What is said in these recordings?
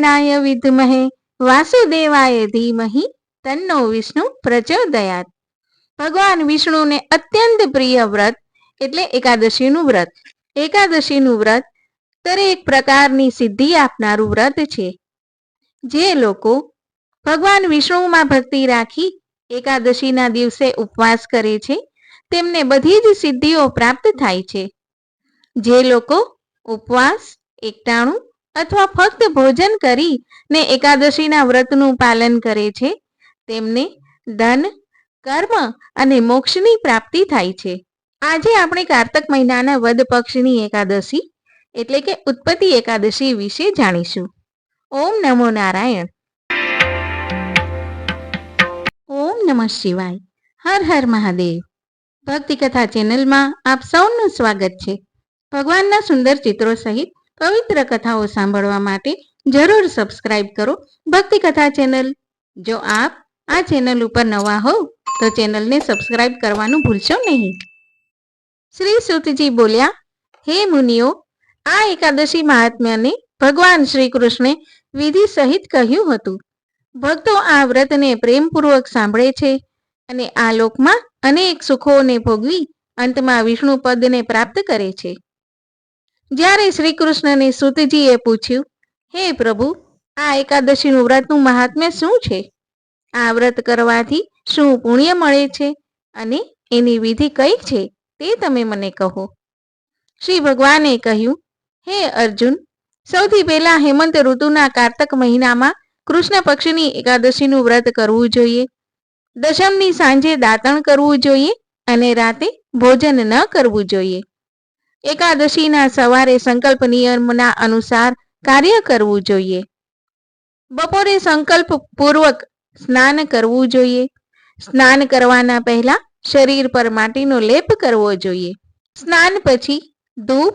નારાયણાય વિદ્મહે, વાસુદેવાય ધીમહી, તન્નો વિષ્ણુ પ્રચોદયાત. ભગવાન વિષ્ણુને અત્યંત પ્રિય વ્રત એટલે એકાદશીનું વ્રત. એકાદશીનું વ્રત દરેક પ્રકારની સિદ્ધિ આપનારું વ્રત છે. જે લોકો ભગવાન વિષ્ણુમાં ભક્તિ રાખી એકાદશીના દિવસે ઉપવાસ કરે છે, તેમને બધી જ સિદ્ધિઓ પ્રાપ્ત થાય છે. જે લોકો ઉપવાસ, એકટાણું અથવા ફક્ત ભોજન કરી ને એકાદશીના વ્રતનું પાલન કરે છે, તેમને ધન, કર્મ અને મોક્ષની પ્રાપ્તિ થાય છે. આજે આપણે કાર્તક મહિનાના વદ પક્ષની એકાદશી એટલે કે ઉત્પત્તિ એકાદશી વિશે જાણીશું. ઓમ નમો નારાયણ. ઓમ નમઃ શિવાય. હર હર મહાદેવ. ભક્તિ કથા ચેનલમાં આપ સૌનું સ્વાગત છે. ભગવાનના સુંદર ચિત્રો સહિત પવિત્ર કથાઓ સાંભળવા માટે જરૂર સબસ્ક્રાઇબ કરો. ભક્તિ કથા ચેનલ જો આપ આ ચેનલ ઉપર નવા હોવ, તો ચેનલને સબસ્ક્રાઇબ કરવાનું ભૂલશો નહીં. શ્રી સુતજી બોલ્યા, હે મુનિઓ, આ એકાદશી મહાત્મ્યને ભગવાન શ્રી કૃષ્ણે વિધિ સહિત કહ્યું હતું. ભક્તો આ વ્રતને પ્રેમપૂર્વક સાંભળે છે અને આ લોકમાં અનેક સુખોને ભોગવી અંતમાં વિષ્ણુ પદને પ્રાપ્ત કરે છે. જ્યારે શ્રી કૃષ્ણને શ્રુતિજીએ પૂછ્યું, હે પ્રભુ, આ એકાદશીનું વ્રતનું મહાત્મ્ય શું છે? આ વ્રત કરવાથી શું પુણ્ય મળે છે? અને એની વિધિ કઈ છે તે તમે મને કહો. શ્રી ભગવાને કહ્યું, હે અર્જુન, સૌથી પહેલા હેમંત ઋતુના કાર્તક મહિનામાં કૃષ્ણ પક્ષની એકાદશીનું વ્રત કરવું જોઈએ. દશમની સાંજે દાતણ કરવું જોઈએ અને રાતે ભોજન ન કરવું જોઈએ. એકાદશીના સવારે સંકલ્પ નિયમના અનુસાર કાર્ય કરવું જોઈએ. બપોરે સંકલ્પ પૂર્વક સ્નાન કરવું જોઈએ. સ્નાન કરવાના પહેલા શરીર પર માટીનો લેપ કરવો જોઈએ. સ્નાન પછી ધૂપ,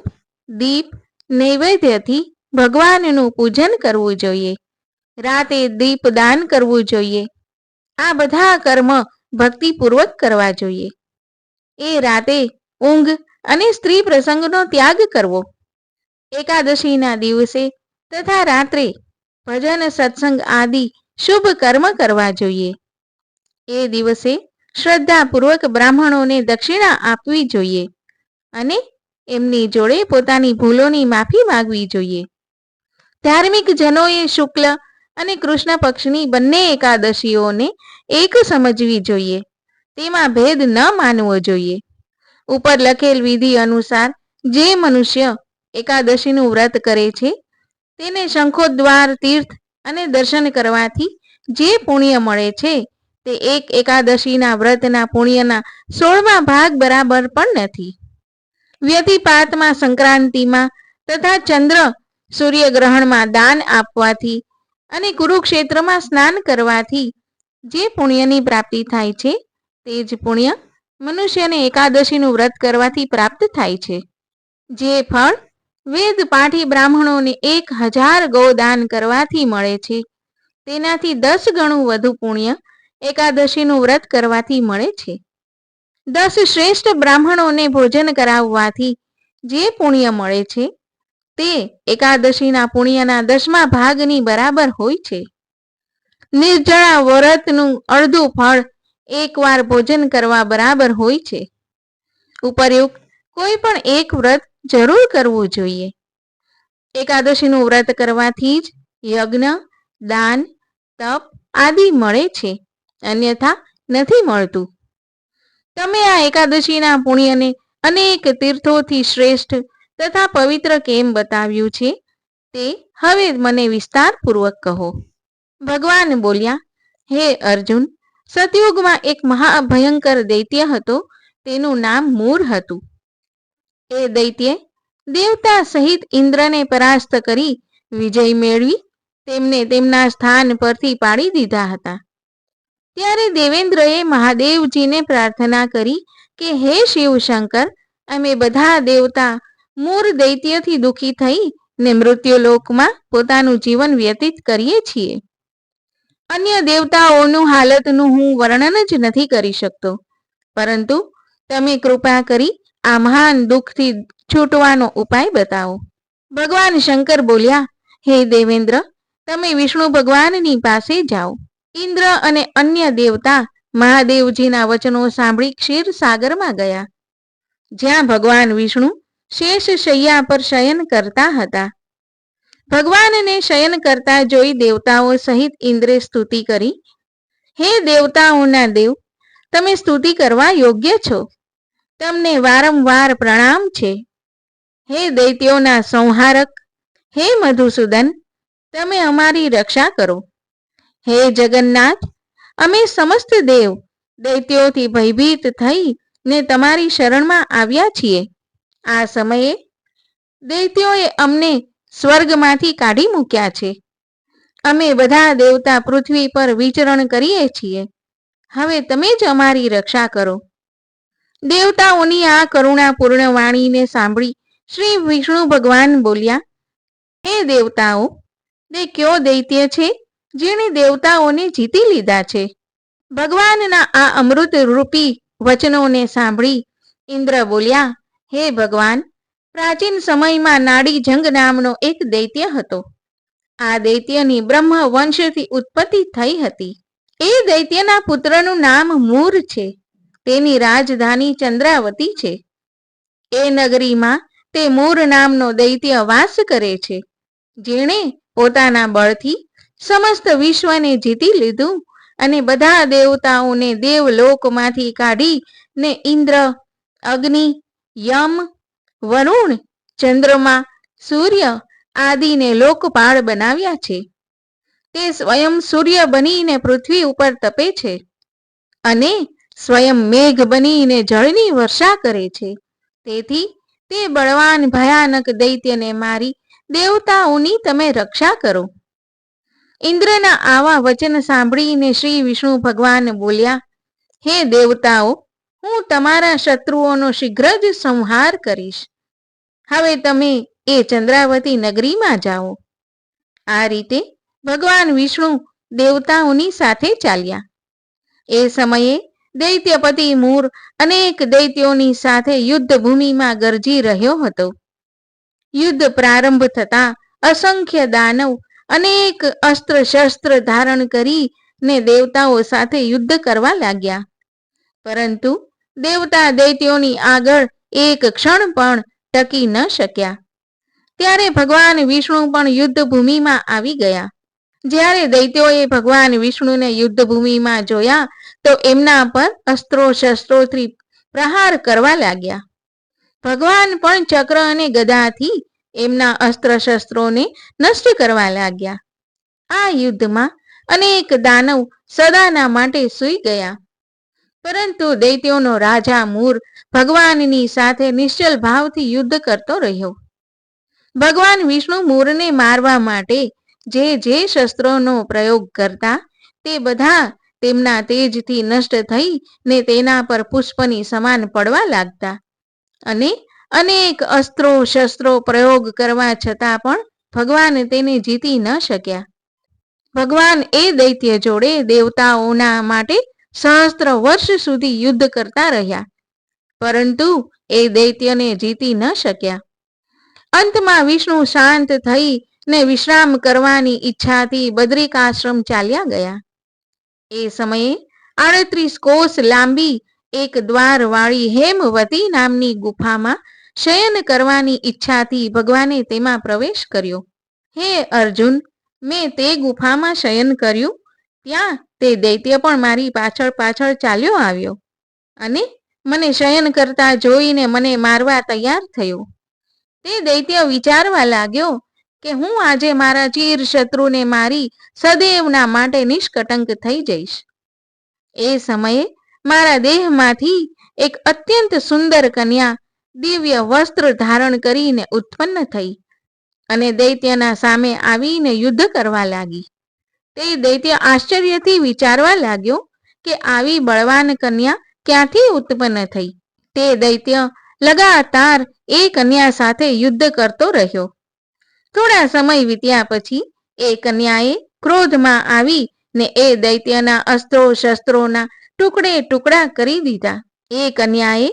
દીપ, નૈવેદ્યથી ભગવાનનું પૂજન કરવું જોઈએ. રાતે દીપદાન કરવું જોઈએ. આ બધા કર્મ ભક્તિપૂર્વક કરવા જોઈએ. એ રાતે ઊંઘ અને સ્ત્રી પ્રસંગનો ત્યાગ કરવો. એકાદશીના દિવસે તથા રાત્રે ભજન, સત્સંગ આદિ શુભ કર્મ કરવા જોઈએ. એ દિવસે શ્રદ્ધાપૂર્વક બ્રાહ્મણોને દક્ષિણા આપવી જોઈએ અને એમની જોડે પોતાની ભૂલોની માફી માંગવી જોઈએ. ધાર્મિક જનોએ શુક્લ અને કૃષ્ણ પક્ષની બંને એકાદશીઓને એક સમજવી જોઈએ. તેમાં ભેદ ન માનવો જોઈએ. ઉપર લખેલ વિધિ અનુસાર જે મનુષ્ય એકાદશીનું વ્રત કરે છે, તેને શંખોદ્વાર, તીર્થ અને દર્શન કરવાથી જે પુણ્ય મળે છે, તે એક એકાદશીના વ્રતના પુણ્યના સોળમા ભાગ બરાબર પણ નથી. વ્યતિપાતમાં સંક્રાંતિમાં તથા ચંદ્ર સૂર્યગ્રહણમાં દાન આપવાથી અને કુરુક્ષેત્રમાં સ્નાન કરવાથી જે પુણ્યની પ્રાપ્તિ થાય છે, તે જ પુણ્ય મનુષ્યને એકાદશીનું વ્રત કરવાથી પ્રાપ્ત થાય છે. જે ફળ વેદ પાઠી બ્રાહ્મણોને એક હજાર ગૌદાન કરવાથી મળે છે. તેનાથી દસ ગણું વધુ પુણ્ય એકાદશીનું વ્રત કરવાથી મળે છે. દસ શ્રેષ્ઠ બ્રાહ્મણોને ભોજન કરાવવાથી જે પુણ્ય મળે છે, તે એકાદશીના પુણ્યના દસમા ભાગની બરાબર હોય છે. નિર્જળા વ્રતનું અડધું ફળ એકવાર ભોજન કરવા બરાબર હોય છે. ઉપરયુક્ત, કોઈ પણ એક વ્રત જરૂર કરવું જોઈએ. એકાદશીનું વ્રત કરવાથી જ યજ્ઞ, દાન, તપ આદિ મળે છે, અન્યથા નથી મળતું. તમે આ એકાદશીના પુણ્યને અનેક તીર્થોથી શ્રેષ્ઠ તથા પવિત્ર કેમ બતાવ્યું છે? તે હવે મને વિસ્તારપૂર્વક કહો. ભગવાન બોલ્યા, હે અર્જુન સતયુગમાં એક મહાભયંકર દૈત્ય હતો. તેનું નામ મૂર હતું. એ દૈત્ય દેવતા સહિત ઇન્દ્રને પરાસ્ત કરી વિજય મેળવી તેમને તેમના સ્થાન પરથી પાડી દીધા હતા. ત્યારે દેવેન્દ્રએ મહાદેવજીને પ્રાર્થના કરી કે, હે શિવશંકર અમે બધા દેવતા મૂર દૈત્યથી દુઃખી થઈ ને મૃત્યુલોકમાં પોતાનું જીવન વ્યતીત કરીએ છીએ. અન્ય દેવતાઓનું હાલતનું હું વર્ણન જ નથી કરી શકતો. પરંતુ તમે કૃપા કરી આ મહાન દુઃખથી છૂટવાનો ઉપાય બતાવો. ભગવાન શંકર બોલ્યા, હે દેવેન્દ્ર, તમે વિષ્ણુ ભગવાનની પાસે જાઓ. ઇન્દ્ર અને અન્ય દેવતા મહાદેવજીના વચનો સાંભળી ક્ષીર સાગરમાં ગયા. જ્યાં ભગવાન વિષ્ણુ શેષ શૈયા પર શયન કરતા હતા. ભગવાનને શયન કરતા જોઈ દેવતાઓ સહિત ઇન્દ્રે સ્તુતિ કરી, હે દેવતાઓના દેવ, તમે સ્તુતિ કરવા યોગ્ય છો? તમને વારંવાર પ્રણામ છે. હે દૈત્યોના સંહારક, હે મધુસૂદન, તમે અમારી રક્ષા કરો. હે જગન્નાથ, અમે સમસ્ત દેવ દૈત્યોથી ભયભીત થઈ ને તમારી શરણમાં આવ્યા છીએ. આ સમયે દૈત્યોએ અમને સ્વર્ગમાંથી કાઢી મૂક્યા છે. અમે બધા દેવતા પૃથ્વી પર વિચરણ કરીએ છીએ. હવે તમે જ અમારી રક્ષા કરો. દેવતાઓની આ કરુણાપૂર્ણ વાણીને સાંભળી શ્રી વિષ્ણુ ભગવાન બોલ્યા, હે દેવતાઓ, તે કયો દૈત્ય છે જેણે દેવતાઓને જીતી લીધા છે? ભગવાનના આ અમૃત રૂપી વચનોને સાંભળી ઇન્દ્ર બોલ્યા, હે ભગવાન પ્રાચીન સમયમાં નાડી જંગ નામનો એક દૈત્ય હતો. આ દૈત્યની બ્રહ્મ વંશથી ઉત્પત્તિ થઈ હતી. એ દૈત્યના પુત્રનું નામ મૂર છે. તેની રાજધાની ચંદ્રાવતી છે. એ નગરીમાં તે મૂર નામનો દૈત્ય વાસ કરે છે. જેણે પોતાના બળથી સમસ્ત વિશ્વને જીતી લીધું અને બધા દેવતાઓને દેવલોકમાંથી કાઢી ને ઇન્દ્ર, અગ્નિ, યમ વરુણ ચંદ્રમા, સૂર્ય આદિને લોકપાળ બનાવ્યા છે. તે સ્વયં સૂર્ય બનીને પૃથ્વી ઉપર તપે છે અને સ્વયં મેઘ બનીને જળની વર્ષા કરે છે. તેથી તે બળવાન, ભયાનક દૈત્યને મારી, દેવતાઓની તમે રક્ષા કરો. ઇન્દ્રના આવા વચન સાંભળીને શ્રી વિષ્ણુ ભગવાન બોલ્યા, હે દેવતાઓ હું તમારા શત્રુઓનો શીઘ્ર જ સંહાર કરીશ. હવે તમે એ ચંદ્રાવતી નગરીમાં જાઓ. આ રીતે ભગવાન વિષ્ણુ દેવતાઓની સાથે ચાલ્યા. એ સમયે દૈત્યપતિ મૂર અનેક દૈત્યોની સાથે યુદ્ધ ભૂમિમાં ગરજી રહ્યો હતો. યુદ્ધ પ્રારંભ થતા અસંખ્ય દાનવ અનેક અસ્ત્ર શસ્ત્ર ધારણ કરી ને દેવતાઓ સાથે યુદ્ધ કરવા લાગ્યા. પરંતુ દેવતા દૈત્યોની આગળ એક ક્ષણ પણ ટકી ન શક્યા. ત્યારે ભગવાન વિષ્ણુ પણ યુદ્ધ ભૂમિમાં આવી ગયા. જ્યારે દૈત્યોએ ભગવાન વિષ્ણુને યુદ્ધ ભૂમિમાં જોયા, તો એમના પર અસ્ત્રો શસ્ત્રોથી પ્રહાર કરવા લાગ્યા. ભગવાન પણ ચક્ર અને ગદાથી એમના અસ્ત્ર શસ્ત્રોને નષ્ટ કરવા લાગ્યા. આ યુદ્ધમાં અનેક દાનવ સદાના માટે સૂઈ ગયા. પરંતુ દૈત્યોનો રાજા મૂર ભગવાનની સાથે નિશ્ચલ ભાવથી યુદ્ધ કરતો રહ્યો. ભગવાન વિષ્ણુ મૂરને મારવા માટે જે જે શસ્ત્રોનો પ્રયોગ કરતા તે બધા તેમના તેજથી નષ્ટ થઈ ને તેના પર પુષ્પની સમાન પડવા લાગતા. અને અનેક અસ્ત્રો શસ્ત્રો પ્રયોગ કરવા છતાં પણ ભગવાન તેને જીતી ન શક્યા. ભગવાન એ દૈત્ય જોડે દેવતાઓના માટે સહસ્ત્ર વર્ષ સુધી યુદ્ધ કરતા રહ્યા. પરંતુ એ દૈત્યને જીતી ન શક્યા. અંતમાં વિષ્ણુ શાંત થઈ ને વિશ્રામ કરવાની ઈચ્છાથી બદ્રિકાશ્રમ ચાલ્યા ગયા. એ સમયે આડત્રીસ કોષ લાંબી એક દ્વારવાળી હેમવતી નામની ગુફામાં શયન કરવાની ઈચ્છાથી ભગવાને તેમાં પ્રવેશ કર્યો. હે અર્જુન, મેં તે ગુફામાં શયન કર્યું ત્યાં તે દૈત્ય પણ મારી પાછળ પાછળ ચાલ્યો આવ્યો અને મને શયન કરતા જોઈને મને મારવા તૈયાર થયો. તે દૈત્ય વિચારવા લાગ્યો કે હું આજે મારા ચીર શત્રુને મારી સદૈવના માટે નિષ્કટંક થઈ જઈશ. એ સમયે મારા દેહમાંથી એક અત્યંત સુંદર કન્યા દિવ્ય વસ્ત્ર ધારણ કરીને ઉત્પન્ન થઈ અને દૈત્યના સામે આવીને યુદ્ધ કરવા લાગી. તે દૈત્ય આશ્ચર્યથી વિચારવા લાગ્યો કે આવી બળવાન કન્યા ક્યાંથી ઉત્પન્ન થઈ? તે દૈત્ય લગાતાર એ કન્યા સાથે યુદ્ધ કરતો રહ્યો. થોડા સમય વીત્યા પછી એ કન્યાએ ક્રોધમાં આવી ને એ દૈત્યના અસ્ત્રો શસ્ત્રોના ટુકડે ટુકડા કરી દીધા. એ કન્યાએ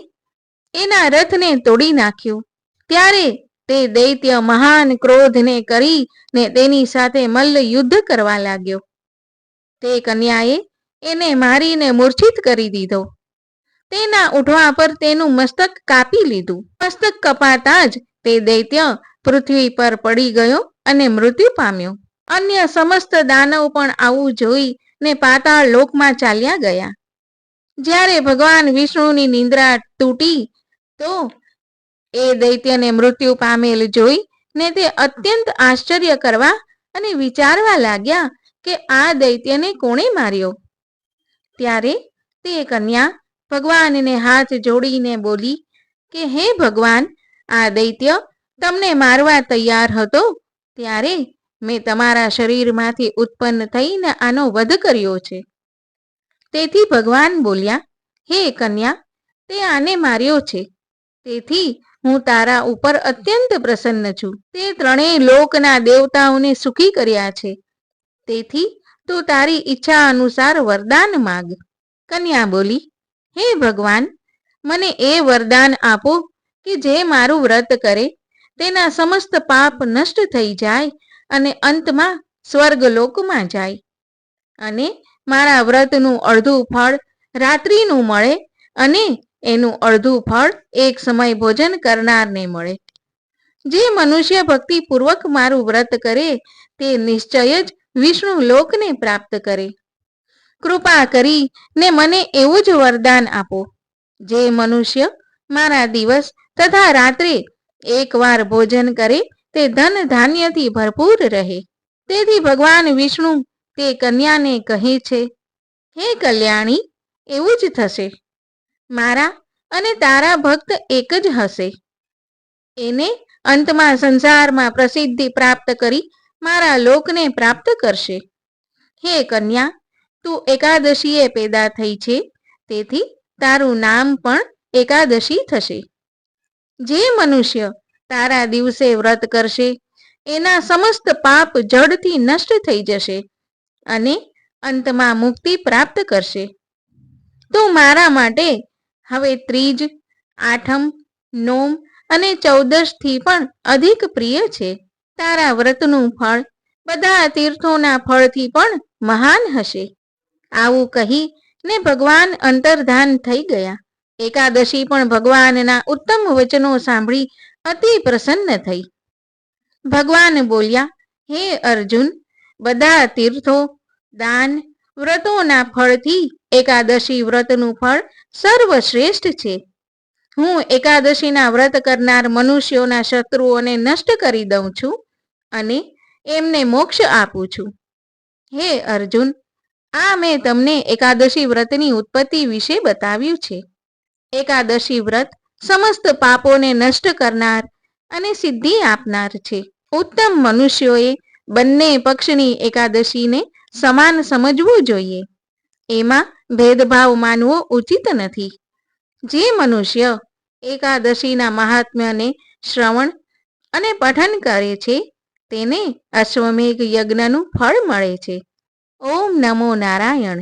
એના રથને તોડી નાખ્યો. ત્યારે તે દૈત્ય મહાન ક્રોધને કરી ને તેની સાથે મલ્લ યુદ્ધ કરવા લાગ્યો. તે કન્યાએ એને મારીને મૂર્છિત કરી દીધો. તેના ઉઠવા પર તેનું મસ્તક કાપી લીધું. મસ્તક કપાતા જ તે દૈત્ય પૃથ્વી પર પડી ગયો અને મૃત્યુ પામ્યો. અન્ય સમસ્ત દાનવ પણ આવું જોઈ ને પાતાળ લોકમાં ચાલ્યા ગયા. જ્યારે ભગવાન વિષ્ણુની નિંદ્રા તૂટી તો એ દૈત્યને મૃત્યુ પામેલ જોઈ ને તે અત્યંત આશ્ચર્ય કરવા અને વિચારવા લાગ્યા કે આ દૈત્યને કોણે માર્યો? ત્યારે તે કન્યા ભગવાનને હાથ જોડીને બોલી કે, હે ભગવાન, આ દૈત્ય તમને મારવા તૈયાર હતો? ત્યારે મેં તમારા શરીરમાંથી ઉત્પન્ન થઈને આનો વધ કર્યો છે. તેથી ભગવાન બોલ્યા, હે કન્યા, તે આને માર્યો છે. તેથી હું તારા ઉપર અત્યંત પ્રસન્ન છું. તે ત્રણેય લોકના દેવતાઓને સુખી કર્યા છે. તેથી તું તારી ઈચ્છા અનુસાર વરદાન માગ. કન્યા બોલી, હે ભગવાન, મને એ વરદાન આપો કે જે મારું વ્રત કરે. તેના સમસ્ત પાપ નષ્ટ થઈ જાય અને અંતમાં સ્વર્ગ લોકમાં જાય. અને મારા વ્રતનું અડધું ફળ રાત્રિનું મળે અને એનું અડધું ફળ એક સમય ભોજન કરનારને મળે. જે મનુષ્ય ભક્તિપૂર્વક મારું વ્રત કરે, તે નિશ્ચય જ વિષ્ણુ લોકને પ્રાપ્ત કરે. કૃપા કરી ને મને એવું જ વરદાન આપો. જે મનુષ્ય મારા દિવસ તથા રાત્રે એકવાર ભોજન કરે, તે ધન ધાન્યથી ભરપૂર રહે. તેથી ભગવાન વિષ્ણુ તે કન્યાને કહે છે, હે કલ્યાણી, એવું જ થશે. મારા અને તારા ભક્ત એક જ હશે. એને અંતમાં સંસારમાં પ્રસિદ્ધિ પ્રાપ્ત કરી મારા લોકને પ્રાપ્ત કરશે. હે કન્યા, તું એકાદશીએ પેદા થઈ છે, તેથી તારું નામ પણ એકાદશી થશે. જે મનુષ્ય તારા દિવસે વ્રત કરશે, એના સમસ્ત પાપ જડથી નષ્ટ થઈ જશે અને અંતમાં મુક્તિ પ્રાપ્ત કરશે. તું મારા માટે હવે ત્રીજ, આઠમ, નોમ અને ચૌદશથી પણ અધિક પ્રિય છે. તારા વ્રતનું ફળ બધા તીર્થોના ફળથી પણ મહાન હશે. આવું કહી ને ભગવાન અંતર્ધાન થઈ ગયા. એકાદશી પણ ભગવાનના ઉત્તમ વચનો સાંભળી અતિ પ્રસન્ન થઈ. ભગવાન બોલ્યા, હે અર્જુન, બધા તીર્થો, દાન વ્રતોના ફળથી એકાદશી વ્રતનું ફળ સર્વશ્રેષ્ઠ છે. હું એકાદશીના વ્રત કરનાર મનુષ્યોના શત્રુઓને નષ્ટ કરી દઉં છું અને એમને મોક્ષ આપું છું. હે અર્જુન, આ મેં તમને એકાદશી વ્રતની ઉત્પત્તિ વિશે બતાવ્યું છે. એકાદશી વ્રત સમસ્ત પાપોને નષ્ટ કરનાર અને સિદ્ધિ આપનાર છે. ઉત્તમ મનુષ્યોએ બંને પક્ષની એકાદશીને સમાન સમજવું જોઈએ. એમાં ભેદભાવ માનવો ઉચિત નથી. જે મનુષ્ય એકાદશીના મહાત્મ્યને શ્રવણ અને પઠન કરે છે, તેને અશ્વમેઘ યજ્ઞનું ફળ મળે છે. ઓમ નમો નારાયણ.